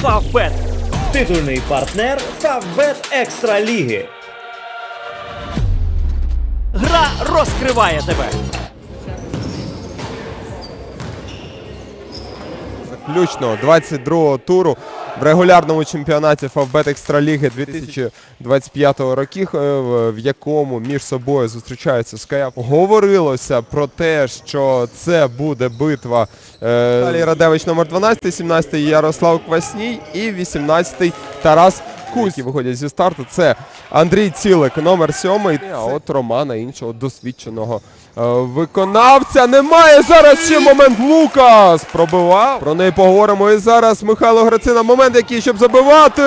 Фавбет. Титульний партнер Фавбет Екстра Ліги. Гра розкриває тебе. Заключно 22-го туру в регулярному чемпіонаті Фавбет Екстраліги 2025 років, е, в якому між собою зустрічаються Скаяп. Говорилося про те, що це буде битва е, Віталій Радевич номер 12, 17-й Ярослав Квасній і 18-й Тарас Кузь, які виходять зі старту. Це Андрій Цілик, номер 7, а от Романа, іншого досвідченого е, виконавця. Немає зараз ще момент Лукас пробивав. Про неї поговоримо. І зараз Михайло Грацина. Момент який, щоб забивати.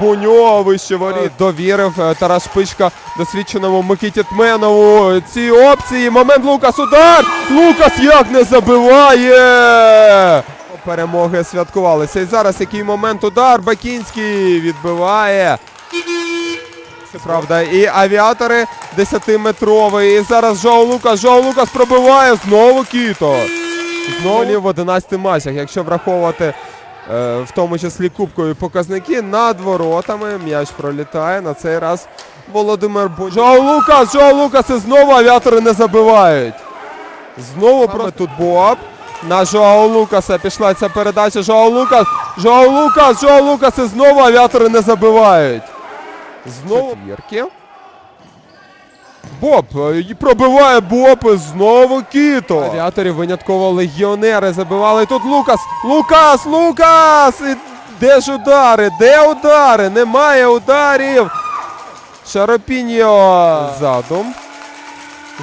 Буньо вище воріт. Довірив е, Тарас Шпичка досвідченому Микиті Тменову. Ці опції. Момент Лукас. Удар. Лукас як не забиває. Перемоги святкувалися. І зараз який момент удар. Бакінський відбиває. Це правда, і авіатори 10-метровий. І зараз Жоу Лукас. Жоу Лукас пробиває знову Кіто. Знову в 11 матчах. Якщо враховувати е, в тому числі кубкові показники над воротами. М'яч пролітає. На цей раз Володимир Бу... Жоу Лукас! Жоу Лукас! І знову авіатори не забивають. Знову про тут Буап. На Жоау Лукаса пішла ця передача. Жоау Лукас. Жоау Лукас, Жоау Лукас і знову авіатори не забивають. Знову Четвірки. Боб е, і пробиває Боб і знову Кіто. Авіаторів винятково легіонери забивали. І Тут Лукас. Лукас! Лукас! І де ж удари? Де удари? Немає ударів. Шаропіньо задум.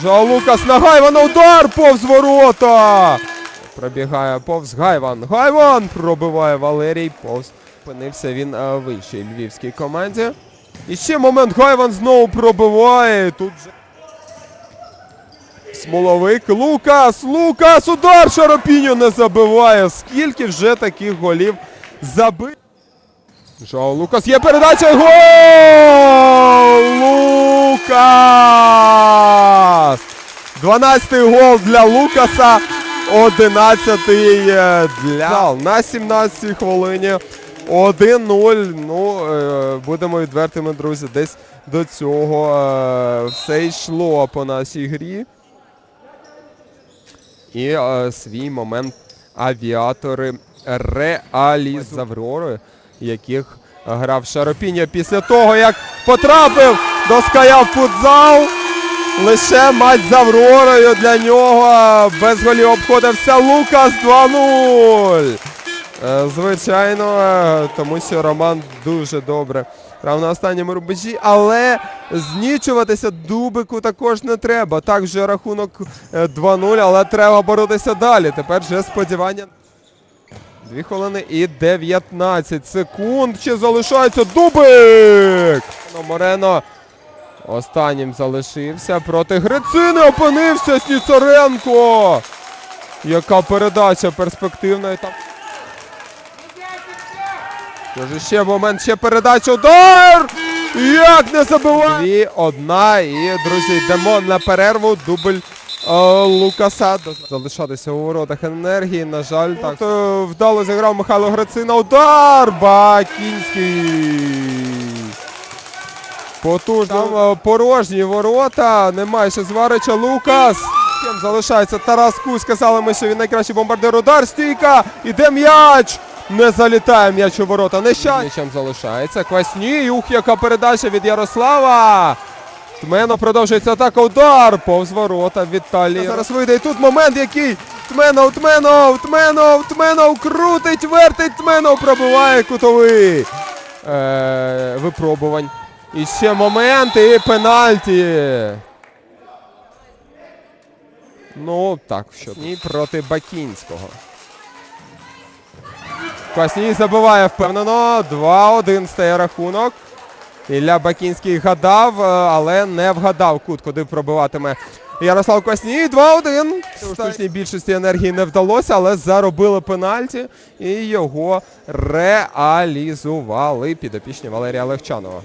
Жао Лукас на Гайвана удар повз ворота. Пробігає повз Гайван. Гайван пробиває Валерій повз. Опинився він е, вищій львівській команді. І ще момент Гайван знову пробиває. Тут же. Смоловик. Лукас! Лукас! Удар! Шаропіньо не забиває. Скільки вже таких голів забив? Жао Лукас є передача. Гол! Лукас! 12-й гол для Лукаса. 11-й е, для на 17-й хвилині. 1-0. Ну, е, будемо відвертими, друзі. Десь до цього е, все йшло по нашій грі. І е, свій момент авіатори реаліз з яких грав Шаропіння після того, як потрапив до Ская футзал. Лише матч з Авророю для нього без голів обходився Лукас 2-0. Е, Звичайно, е, тому що Роман дуже добре грав на останньому рубежі, але знічуватися Дубику також не треба. Так вже рахунок е, 2-0, але треба боротися далі. Тепер вже сподівання. Дві хвилини і 19 секунд. Ще залишається Дубик! Морено останнім залишився. Проти Грицини опинився Сніцаренко. Яка передача перспективна. І там... Тож ще момент, ще передача. Удар! Як не забиває! Дві, одна. І, друзі, йдемо на перерву. Дубль е, Лукаса. Залишатися у воротах енергії. На жаль, так. е, Вдало зіграв Михайло Грицина. Удар! Бакінський. Потужно. Там е, порожні ворота. Немає ще зварича Лукас. Залишається Тарас Кузь. Казали ми, що він найкращий бомбардир. Удар, стійка. Іде м'яч. Не залітає м'яч у ворота. Нещастя. М'ячем залишається. Квасній. Ух, яка передача від Ярослава. Тмено продовжується атака. Удар. Повз ворота. Віталій. Зараз вийде. І тут момент який. Тменов, Тменов, Тменов, Тменов крутить, вертить, Тменов пробиває кутовий. Е, випробувань. І ще момент і пенальті. Ну, так, що. Ні, проти Бакінського. Квасній забиває впевнено. 2-1 стає рахунок. Ілля Бакінський гадав, е, але не вгадав кут, куди пробиватиме Ярослав Квасній. 2-1. У штучній більшості енергії не вдалося, але заробили пенальті і його реалізували підопічні Валерія Легчанова.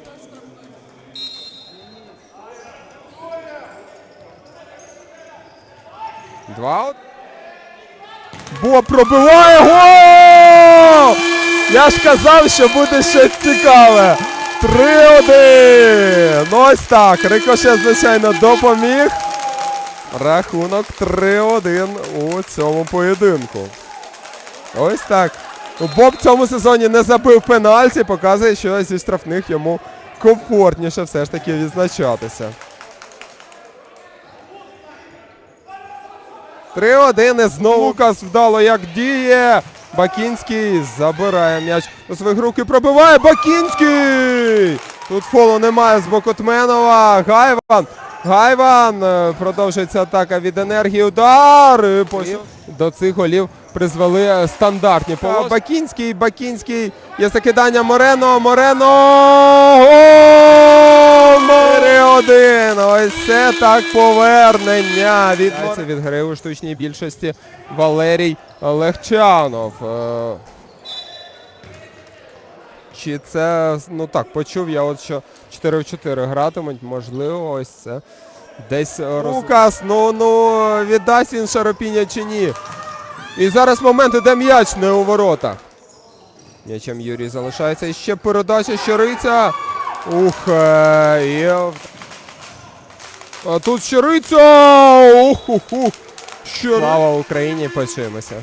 Два. Бо пробиває гол! Я ж казав, що буде щось цікаве. 3-1. Ну ось так. Рикошет, звичайно, допоміг. Рахунок 3-1 у цьому поєдинку. Ось так. Боб в цьому сезоні не забив пенальті, показує, що зі штрафних йому комфортніше все ж таки відзначатися. 3-1 і знову Лукас вдало як діє. Бакінський забирає м'яч у свої руки. Пробиває Бакінський! Тут фолу немає з боку Тменова. Гайван. Гайван. е, Продовжується атака від енергії. Удар. І До цих голів призвели е, стандартні. Бакінський, Бакінський. Є закидання Морено. Морено. Гол! 4-1. Ось це так повернення. Від, від гри у штучній більшості Валерій Легчанов. Е, Чи це, ну так, почув я от що 4 в 4 гратимуть, можливо, ось це. Десь роз... Лукас, ну ну віддасть він Шаропіня чи ні. І зараз момент іде м'яч не у воротах. М'ячем Юрій залишається і ще передача Щириця. Ух, е, і... А тут Щириця! Ух, ух, ух. Щири- Слава Україні, почуємося.